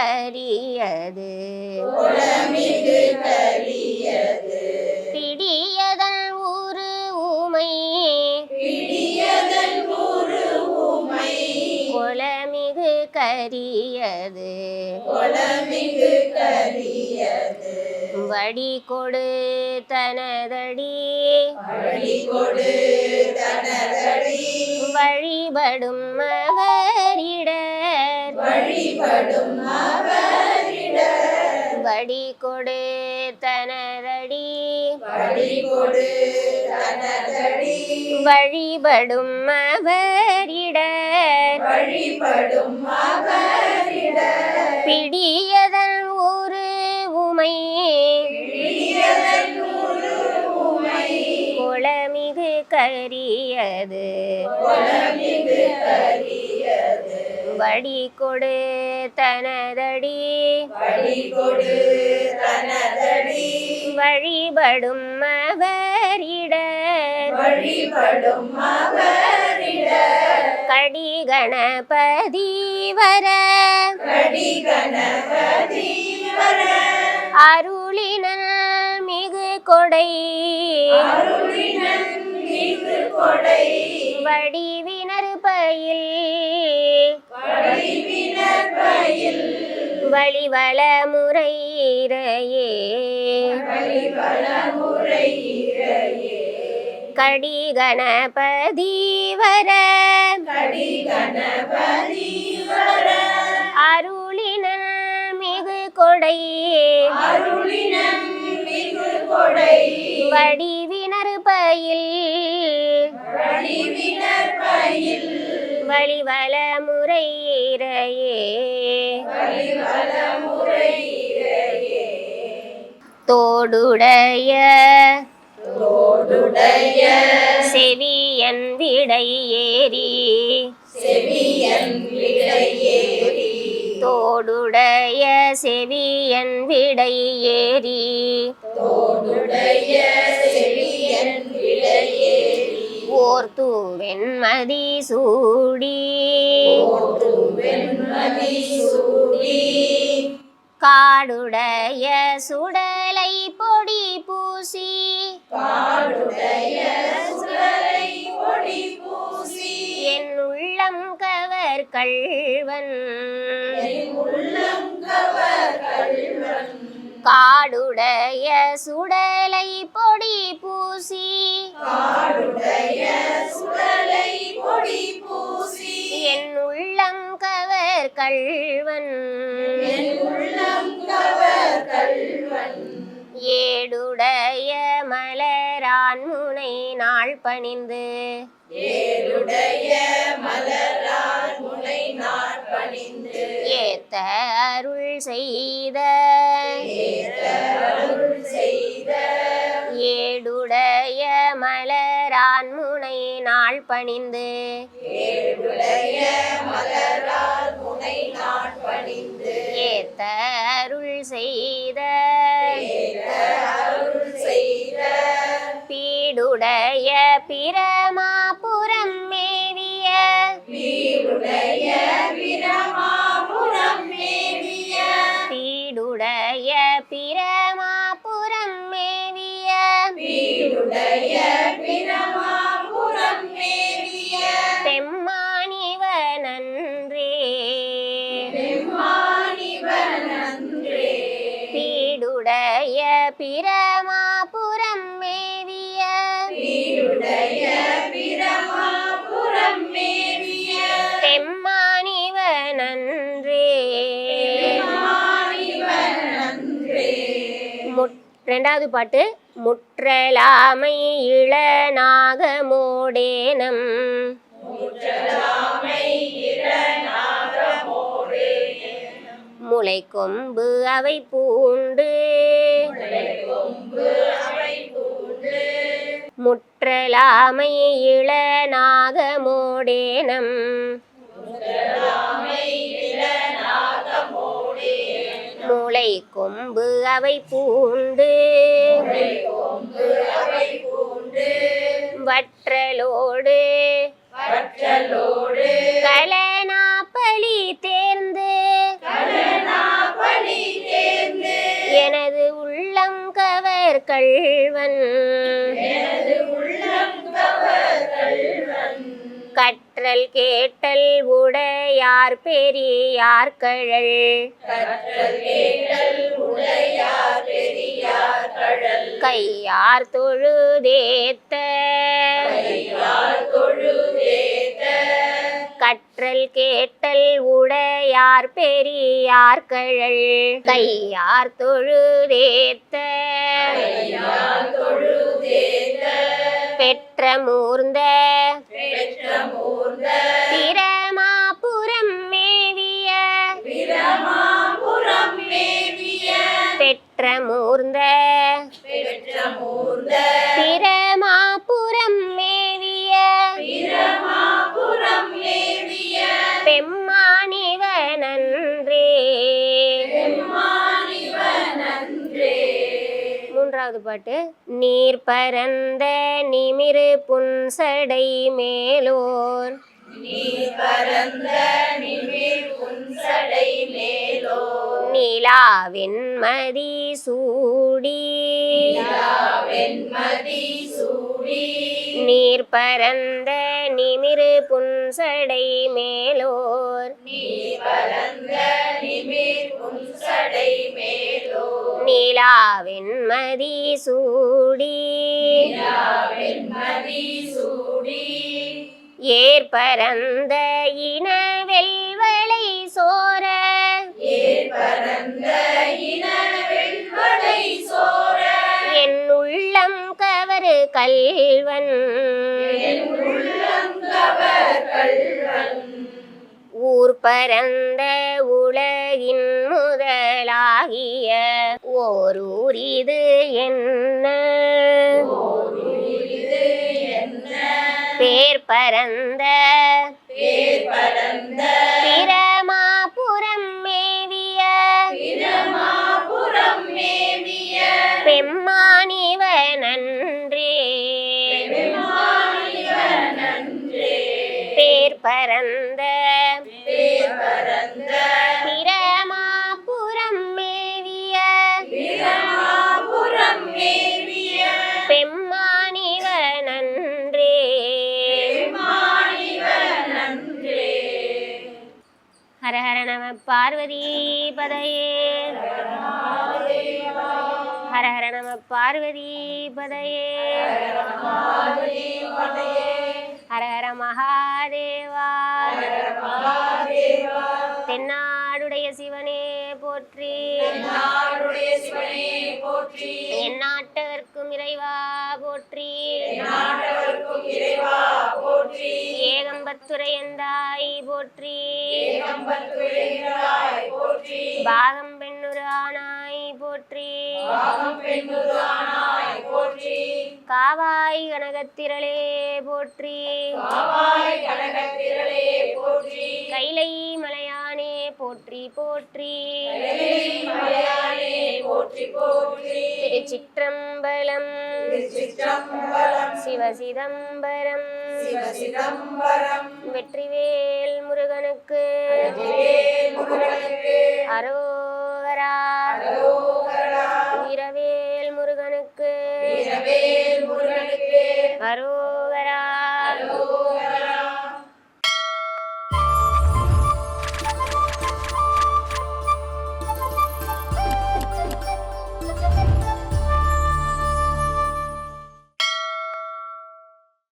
கரியது பிடியதன் ஊரு ஊமை. குளமிகு கரியது. வடி கொடு தனதடி. வழி கொடு தனதடி. வழிபடும் அவரிடர். வடி கொடு தனதடி. வழி கொடு தனதடி. வழிபடும் அவரிடர். வழிபடும் பிடியதன் ஒரு உமை. பிடியதன் குளமிகு கரியது. குளமிகு கரியது வடி கொடு தனதடி வழிபடும் அவரிடர் கடி கணபதி வர அருளினல் மிகு கொடை வடிவினர் வழிவள முறையிறையே. கடி கணபதி வர கடி அருளினல் மிகு மிகு கொடை. வடிவினர் பயில். வடிவினர் பயில் தோடுடைய தோடுடைய செவியன் விடை ஏறி செவியன் விடையேறி. தோடுடைய செவியன் விடை ஏறி தோடுடைய ஓர்த்து வெண்மதி சூடி. காடுடைய சுடலை பொடி பூசி பொடி பூசி. என் உள்ளம் கவர் கள்வன். காடுடைய சுடலை பொடி பூசி. காடுடைய சுடலை பொடி பூசி. என் உள்ளம் கவர் கள்வன். என் உள்ளம் கவர் ஏடுடைய மலரான் முனை நாள் முனை பணிந்து. ஏத்த அருள் செய்த பணிந்து. ஏழுடைய ஏத்த அருள் செய்த. பீடுடைய பிரமா புறம் மேவிய. பீடுடைய பிரமா புறம் மேவிய. பீடுடைய ரெண்டாவது பாட்டு முற்றலாமை இளநாகமோடேனம். முற்றலாமை முளை கொம்பு அவை பூண்டு கொம்பு அவை பூண்டு. முற்றலாமை இளநாகமோடேனம். முளை கொம்பு அவை பூண்டு. வற்றலோடு. கலனாப்பலி தேர்ந்து. எனது உள்ளம் கவர் கல்வன் கற்றல் கேட்டல் உடையார் பெரியார் கழல். கையார் தொழுதேத்த. கற்றல் கேட்டல் உடையார் பெரியார் கழல். கையார் தொழுதேத்த. பெற்ற மூர்ந்த மூன்றாவது பாட்டு நீர் பரந்த நிமிரு புன்சடை மேலோர். நீ பரந்த நிமிர் புன்சடை மேலோ நிலாவெண்மதி சூடி. வெண்மதி சூடி. நீர் பரந்த நிமிரு புன்சடை மேலோர். நீ பரந்த நிமிர் புன்சடை மேலோ நிலாவெண்மதி சூடி வெண்மதி சூடி ஏற்பரந்த இனவெல்வளை சோர. இன வெண்வடை சோர என் உள்ளம் கவரு கல்வன். ஊர் பரந்த உலகின் முதலாகிய ஓர் இது என்ன? பேர் பரந்த பரந்த பிரமாபுரம் மேவிய பெம்மானிவ நன்றே பேர் பரந்த பிரமாபுரம் மேவிய. பிரமாபுரம் மேவிய. பெம்மானிவ நன்றே. நம பார்வதி பதையே. ஹர ஹர நம பார்வதி பதையே. ஹர ஹர மகாதேவா. தென்னாடுடைய சிவனே போற்றி. நாடுடைய சிவனே போற்றி. எந்நாட்டவர்க்கும் இறைவா போற்றி. நாட்டவர்க்கும் இறைவா போற்றி. ஏகம்பத்துரை எந்தாய் போற்றி. ஏகம்பத்துரையாய் போற்றி. பாகம் பெண்ணுரு ஆனாய் போற்றி. பாகம் போற்றி. காவாய் கனகத்திரளே போற்றி. காவாய் கனகத்திரளே போற்றி. கைலை மலையானே போற்றி போற்றி. மலையானே போற்றி போற்றி. திருச்சிற்றம்பலம். சிவசிதம்பரம். வெற்றிவேல் முருகனுக்கு. அரோகரா. வீரவேல் முருகனுக்கு. அரோகரா